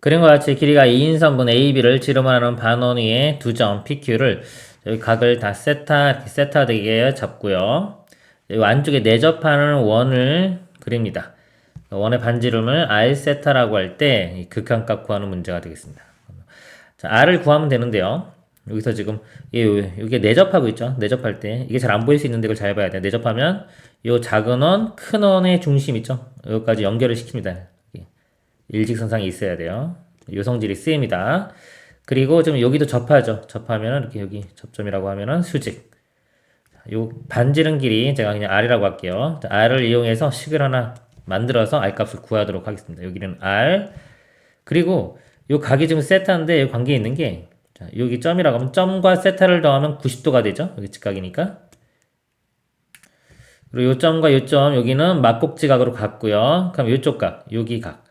그림과 같이 길이가 2인 성분 AB를 지름하는 반원 위에 두 점 PQ를 여기 각을 다 세타 이렇게 세타 되게 잡고요. 여기 안쪽에 내접하는 원을 그립니다. 원의 반지름을 R 세타라고 할 때 극한값 구하는 문제가 되겠습니다. 자, R을 구하면 되는데요. 여기서 지금 이게, 이게 내접하고 있죠. 내접할 때 이게 잘 안 보일 수 있는데 이걸 잘 봐야 돼요. 내접하면 이 작은 원, 큰 원의 중심 있죠. 여기까지 연결을 시킵니다. 일직선상이 있어야 돼요. 요성질이 쓰입니다. 그리고 좀 여기도 접하죠. 접하면 이렇게 여기 접점이라고 하면은 수직. 요 반지름 길이 제가 그냥 R이라고 할게요. 자, R을 이용해서 식을 하나 만들어서 R 값을 구하도록 하겠습니다. 여기는 R. 그리고 요 각이 지금 세타인데 요 관계 있는 게 자, 여기 점이라고 하면 점과 세타를 더하면 90도가 되죠. 여기 직각이니까. 그리고 요 점과 요점 여기는 막곡지각으로 갔고요. 그럼 요쪽 각, 여기 각.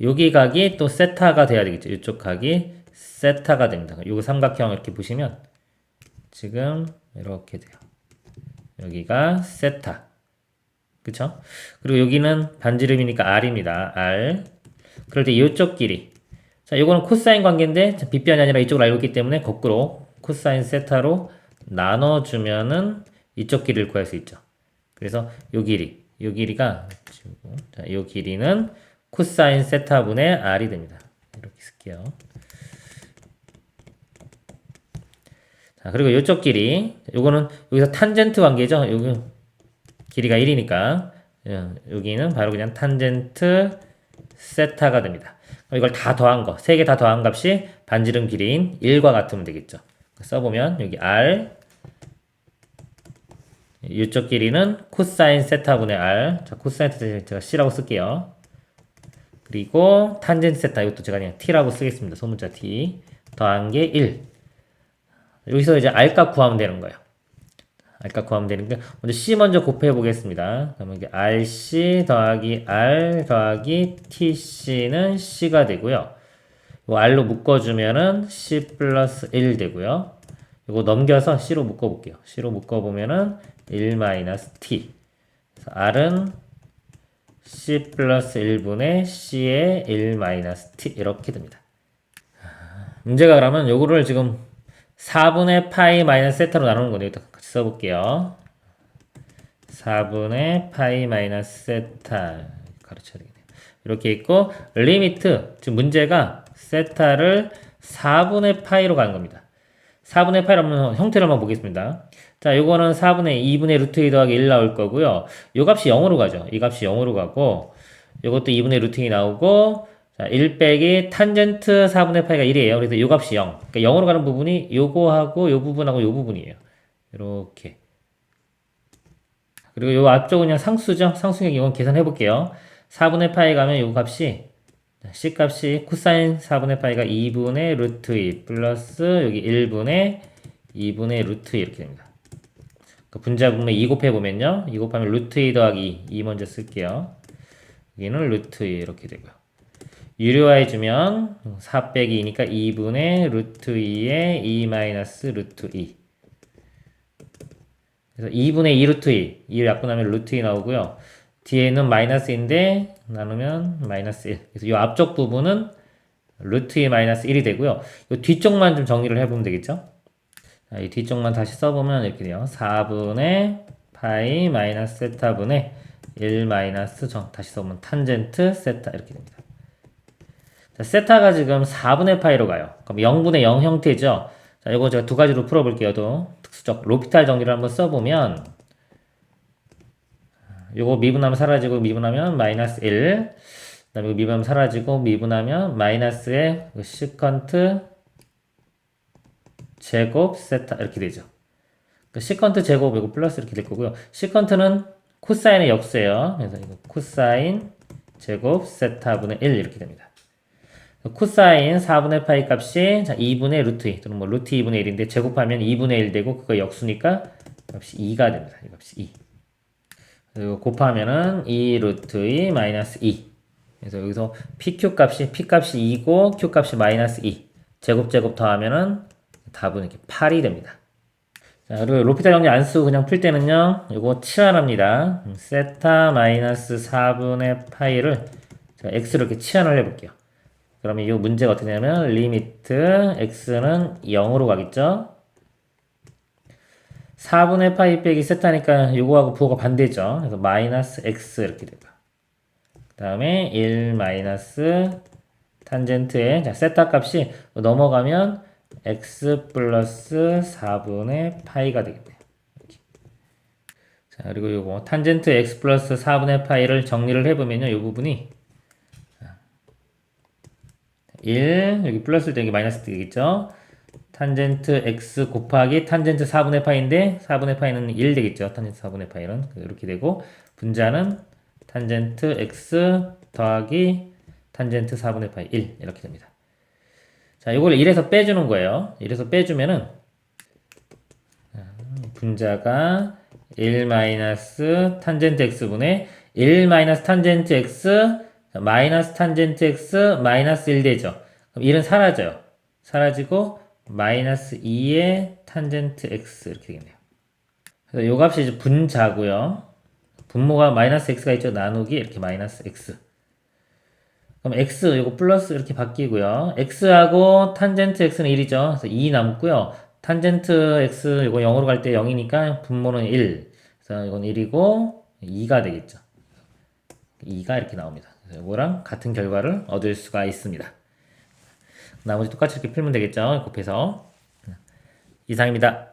여기 각이 또 세타가 돼야 되겠죠. 이쪽 각이 세타가 됩니다. 요거 삼각형 이렇게 보시면 지금 이렇게 돼요. 여기가 세타. 그쵸? 그리고 여기는 반지름이니까 R입니다. R. 그럴 때 이쪽 길이. 자, 요거는 코사인 관계인데 빗변이 아니라 이쪽을 알고 있기 때문에 거꾸로 코사인 세타로 나눠주면은 이쪽 길이를 구할 수 있죠. 그래서 요 길이, 요 길이가 자, 요 길이는 코사인 세타분의 R이 됩니다. 이렇게 쓸게요. 자, 그리고 이쪽 길이, 요거는 여기서 탄젠트 관계죠. 여기 길이가 1이니까 여기는 바로 그냥 탄젠트 세타가 됩니다. 이걸 다 더한 거, 세 개 다 더한 값이 반지름 길이인 1과 같으면 되겠죠. 써보면 여기 R 이쪽 길이는 코사인 세타분의 R. 자, 코사인 세타 제가 C라고 쓸게요. 그리고 탄젠트 세타 이것도 제가 그냥 T라고 쓰겠습니다. 소문자 T 더한 게 1. 여기서 이제 R값 구하면 되는 거예요. R값 구하면 되는데 먼저 C 먼저 곱해 보겠습니다. 그러면 이게 RC 더하기 R 더하기 TC는 C가 되고요. 이 R로 묶어주면은 C 플러스 1 되고요. 이거 넘겨서 C로 묶어볼게요. C로 묶어보면은 1 마이너스 T. R은 C 플러스 1분의 C의 1 마이너스 T 이렇게 됩니다. 문제가 그러면 요거를 지금 4분의 파이 마이너스 세타로 나누는 거네요. 같이 써볼게요. 4분의 파이 마이너스 세타 가르쳐야 되겠네요. 이렇게 있고 리미트 지금 문제가 세타를 4분의 파이로 가는 겁니다. 4분의 파이로 하면 형태를 한번 보겠습니다. 자, 요거는 4분의 2분의 루트 2 더하기 1 나올 거고요. 요 값이 0으로 가죠. 이 값이 0으로 가고 요것도 2분의 루트 2 나오고 자, 1 빼기 탄젠트 4분의 파이가 1이에요. 그래서 요 값이 0. 그러니까 0으로 가는 부분이 요거하고 요 부분하고 요 부분이에요. 이렇게. 그리고 요 앞쪽은 그냥 상수죠. 상수의 이건 계산해 볼게요. 4분의 파이 가면 요 값이 C 값이 코사인 4분의 파이가 2분의 루트 2 플러스 여기 1분의 2분의 루트 2 이렇게 됩니다. 그 분자 부분에 2 곱해 보면요. 2 곱하면 루트 2 더하기 2 먼저 쓸게요. 여기는 루트 2 이렇게 되고요. 유료화해 주면 4 빼기 2니까 2분의 루트 2에 2 마이너스 루트 2 그래서 2분의 2 루트 2 2를 약분하면 루트 2 나오고요. 뒤에는 마이너스인데 나누면 마이너스 1 그래서 이 앞쪽 부분은 루트 2 마이너스 1이 되고요. 이 뒤쪽만 좀 정리를 해보면 되겠죠? 자, 이 뒤쪽만 다시 써보면 이렇게 돼요. 4분의 파이 마이너스 세타분의 1 마이너스 정 다시 써보면 탄젠트 세타 이렇게 됩니다. 자, 세타가 지금 4분의 파이로 가요. 그럼 0분의 0 형태죠. 자, 이거 제가 두 가지로 풀어볼게요. 또 특수적 로피탈 정리를 한번 써보면 요거 미분하면 사라지고 미분하면 마이너스 1 그다음에 미분하면 사라지고 미분하면 마이너스의 시컨트 제곱 세타 이렇게 되죠. 그 시컨트 제곱 이거 플러스 이렇게 될 거고요. 시컨트는 코사인의 역수예요. 그래서 이거 코사인 제곱 세타분의 1 이렇게 됩니다. 코사인 4분의 파이 값이 자 2분의 루트 2 또는 뭐 루트 2분의 1인데 제곱하면 2분의 1 되고 그거 역수니까 값이 2가 됩니다. 이 값이 2. 그리고 곱하면은 2 루트 2 마이너스 2. 그래서 여기서 PQ 값이 P 값이 2고 Q 값이 마이너스 2. 제곱 제곱 더하면은 답은 이렇게 8이 됩니다. 자, 그리고 로피탈 정리 안 쓰고 그냥 풀 때는요. 이거 치환합니다. 세타 마이너스 4분의 파이를 제가 x로 이렇게 치환을 해 볼게요. 그러면 이 문제가 어떻게 되냐면 리미트 x는 0으로 가겠죠. 4분의 파이 빼기 세타니까 요거하고 부호가 반대죠. 그래서 마이너스 x 이렇게 되고 그 다음에 1 마이너스 탄젠트의 자, 세타 값이 넘어가면 x 플러스 4분의 파이가 되겠네요. 자, 그리고 요거 탄젠트 x 플러스 4분의 파이를 정리를 해보면요. 이 부분이 1 여기 플러스 되기 마이너스 되겠죠. 탄젠트 x 곱하기 탄젠트 4분의 파이인데 4분의 파이는 1 되겠죠. 탄젠트 4분의 파이는 이렇게 되고 분자는 탄젠트 x 더하기 탄젠트 4분의 파이 1 이렇게 됩니다. 자, 이걸 1에서 빼주는 거예요. 1에서 빼주면은 분자가 1 마이너스 탄젠트 x분의 1 마이너스 탄젠트 x 마이너스 탄젠트 x 마이너스 1 되죠. 그럼 1은 사라져요. 사라지고 마이너스 2의 탄젠트 x 이렇게 되겠네요. 그래서 요 값이 이제 분자고요. 분모가 마이너스 x가 있죠. 나누기 이렇게 마이너스 x. 그럼 x 이거 플러스 이렇게 바뀌고요. x하고 탄젠트 x는 1이죠. 그래서 2 남고요. 탄젠트 x 이거 0으로 갈 때 0이니까 분모는 1. 그래서 이건 1이고 2가 되겠죠. 2가 이렇게 나옵니다. 이거랑 같은 결과를 얻을 수가 있습니다. 나머지 똑같이 이렇게 풀면 되겠죠. 곱해서. 이상입니다.